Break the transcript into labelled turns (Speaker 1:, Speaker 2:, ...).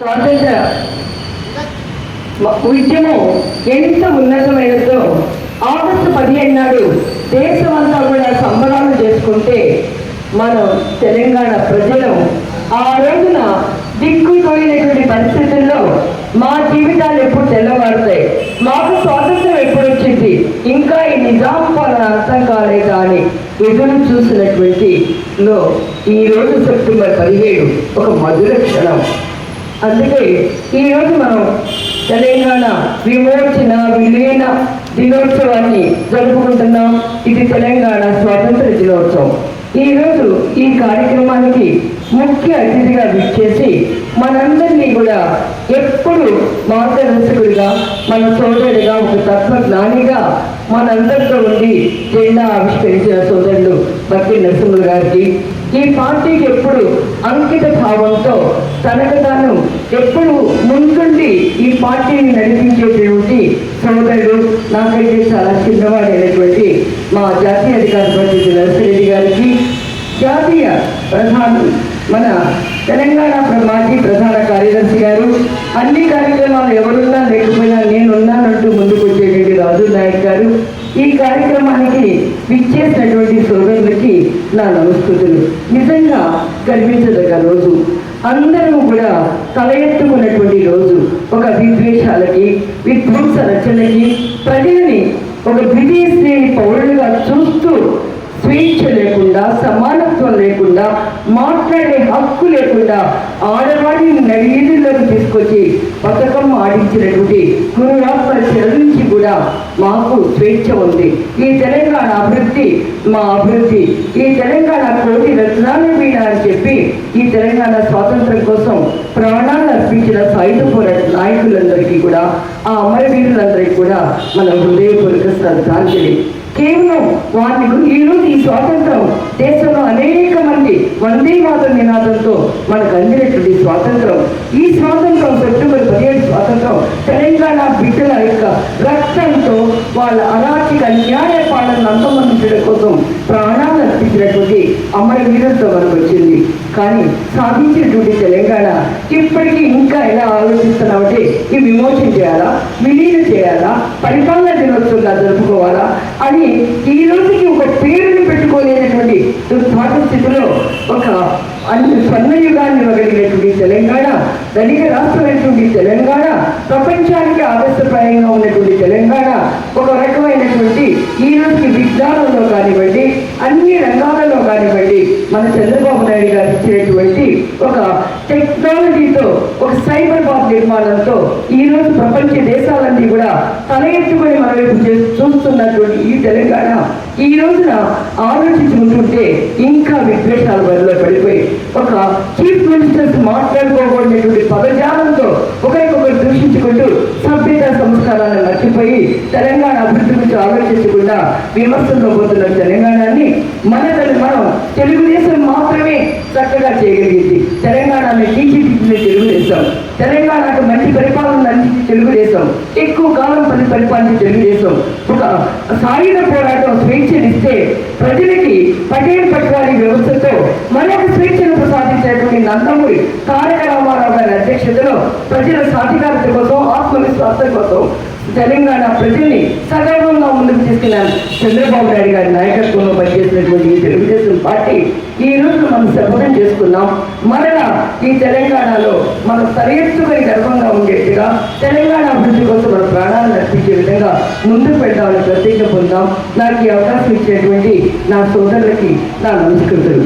Speaker 1: స్వాతంత్ర ఉద్యమం ఎంత ఉన్నతమైనదో ఆగస్టు పదిహేను నాడు దేశమంతా కూడా సంబరాలు చేసుకుంటే మనం తెలంగాణ ప్రజలు ఆ రోజున దిక్కుపోయినటువంటి పరిస్థితుల్లో మా జీవితాలు ఎప్పుడు తెల్లవారుతాయి. మాకు స్వాతంత్రం ఎప్పుడు వచ్చింది? ఇంకా ఈ నిజాం పాలన అర్థం కాలేదా అని ఎదురు చూసినటువంటి లో ఈ రోజు సెప్టెంబర్ పదిహేడు ఒక మధుర క్షణం. అందుకే ఈరోజు మనం తెలంగాణ విమోచన విలీన దినోత్సవాన్ని జరుపుకుంటున్నాం. ఇది తెలంగాణ స్వాతంత్ర దినోత్సవం. ఈరోజు ఈ కార్యక్రమానికి ముఖ్య అతిథిగా విచ్చేసి మనందరినీ కూడా ఎప్పుడు మార్గదర్శకుడిగా మన సోదరుడిగా ఒక తత్వజ్ఞానిగా మనందరితో ఉండి జెండా ఆవిష్కరించిన సోదరుడు భక్తి నరసింహులు గారికి ఈ పార్టీకి ఎప్పుడు అంకిత భావంతో తనకు తాను ఎప్పుడు ముందుండి ఈ పార్టీని నడిపించే నాకైతే చాలా చిన్నవాడైనటువంటి మా జాతీయ అధికార ప్రతినిధి నరసిరెడ్డి గారికి జాతీయ ప్రధాని మన తెలంగాణ మాజీ ప్రధాన కార్యదర్శి గారు అన్ని కార్యక్రమాలు ఎవరున్నా లేకపోయినా నేనున్నానంటూ ముందుకు వచ్చేటువంటి రాజు నాయక్ గారు ఈ కార్యక్రమానికి విచ్చేసినటువంటి అందరికీ నా నమస్కృతులు. నిజంగా కనిపించదగ్గ రోజు. అందరూ కూడా తల ఎత్తుకున్నటువంటి రోజు. ఒక విద్వేషాలకి విధ్వంస రచనకి ప్రజలని ఒక ద్వితీయ శ్రేణి పౌరులుగా చూస్తూ స్వేచ్ఛ లేకుండా సమానత్వం లేకుండా మాట్లాడే హక్కు లేకుండా ఆడవాడిని నడివీధుల్లోకి తీసుకొచ్చి పథకం ఆడించినటువంటి గురువాత్మ నుంచి కూడా మాకు స్వేచ్ఛ ఉంది. ఈ తెలంగాణ అభివృద్ధి మా అభివృద్ధి ఈ తెలంగాణ కోటి రత్నాలు వీణ అని చెప్పి ఈ తెలంగాణ స్వాతంత్రం కోసం ప్రాణాలు అర్పించిన సాయుధ పోరాట నాయకులందరికీ కూడా ఆ అమరవీరులందరికీ కూడా మన హృదయపూర్వక శ్రద్ధాంజలి. కేవలం వారిని ఈరోజు ఈ స్వాతంత్రం దేశంలో అనేక మంది వందే మాతర నినాదంతో మనకు అందినటువంటి స్వాతంత్రం. ఈ స్వాతంత్రం సెప్టెంబర్ స్వాతంత్రం. తెలంగాణ బిడ్డల యొక్క రక్తంతో వాళ్ళ అనాథిక న్యాయ పాలన అంతమందించడం కోసం ప్రాణాలు అర్పించినటువంటి అమరవీరులతో మనకు వచ్చింది. కానీ సాధించినటువంటి తెలంగాణ ఇప్పటికీ ఇంకా ఎలా ఆలోచిస్తున్నామంటే ఈ విమోచన చేయాలా? విలీనం చేయాలా? పరిపాలన దినోత్సవంగా జరుపుకోవాలా? అని ఈ రోజుకి ఒక పేరుని పెట్టుకోలేనటువంటి దుర్భాగ్య స్థితిలో ఒక అన్ని స్వర్ణయుగాన్ని ఇవ్వగలిగినటువంటి తెలంగాణ ధనిక రాష్ట్రమైనటువంటి తెలంగాణ ప్రపంచానికి ఆదర్శప్రాయంగా ఉన్నటువంటి తెలంగాణ ఒక రకమైనటువంటి ఈ రోజుకి విజ్ఞానంలో కానివ్వండి అన్ని రంగాలలో కానివ్వండి మన చంద్రబాబు నాయుడు గారు ఇచ్చినటువంటి ఒక టెక్నాలజీతో ఒక సైబర్ బాబ్ నిర్మాణంతో ఈ రోజు ప్రపంచ దేశాలన్నీ కూడా తల ఎత్తుకొని మన వైపు చూస్తున్నటువంటి ఈ తెలంగాణ ఈ రోజున ఆలోచించి విద్వేషాల వల్ల పడిపోయి ఒక చీఫ్ మినిస్టర్స్ మాట్లాడుకోకూడనటువంటి పదజాలంతో ఒకరికొకరు దూషించుకుంటూ సభ్యత సంస్కారాన్ని మర్చిపోయి తెలంగాణ అభివృద్ధి గురించి ఆలోచించకుండా విమర్శల్లో పోతున్న తెలంగాణని మన మనం తెలుగుదేశం మాత్రమే చక్కగా చేయగలిగింది. తెలంగాణని తీర్చిదిద్దిన తెలుగుదేశం. తెలంగాణకు మంచి పరిపాలన అందించి తెలుగుదేశం. ఎక్కువ కాలం పని పరిపాలించి తెలుగుదేశం. ఒక సాయుధ పోరాటం స్వేచ్ఛనిస్తే ప్రజలకి పటేల్ పట్వారీ వ్యవస్థతో నందమూరి తారక రామారావు గారి అధ్యక్షతలో ప్రజల సాధికారత కోసం ఆత్మవిశ్వాసం కోసం తెలంగాణ ప్రజల్ని సగర్వంగా ముందుకు తీసుకెళ్ళారు. చంద్రబాబు నాయుడు గారి నాయకత్వంలో పనిచేసినటువంటి ఈ తెలుగుదేశం పార్టీ ఈ రోజు మనం శపథం చేసుకున్నాం. మరలా ఈ తెలంగాణలో మనం సరిహద్దుపై గర్వంగా ఉండేట్టుగా తెలంగాణ అభివృద్ధి కోసం మన ప్రాణాలను అర్పించే విధంగా ముందుకు పెడదామని ప్రత్యేక పొందాం నాకు ఈ అవకాశం ఇచ్చినటువంటి నా సోదరులకి నా నమస్కృతులు.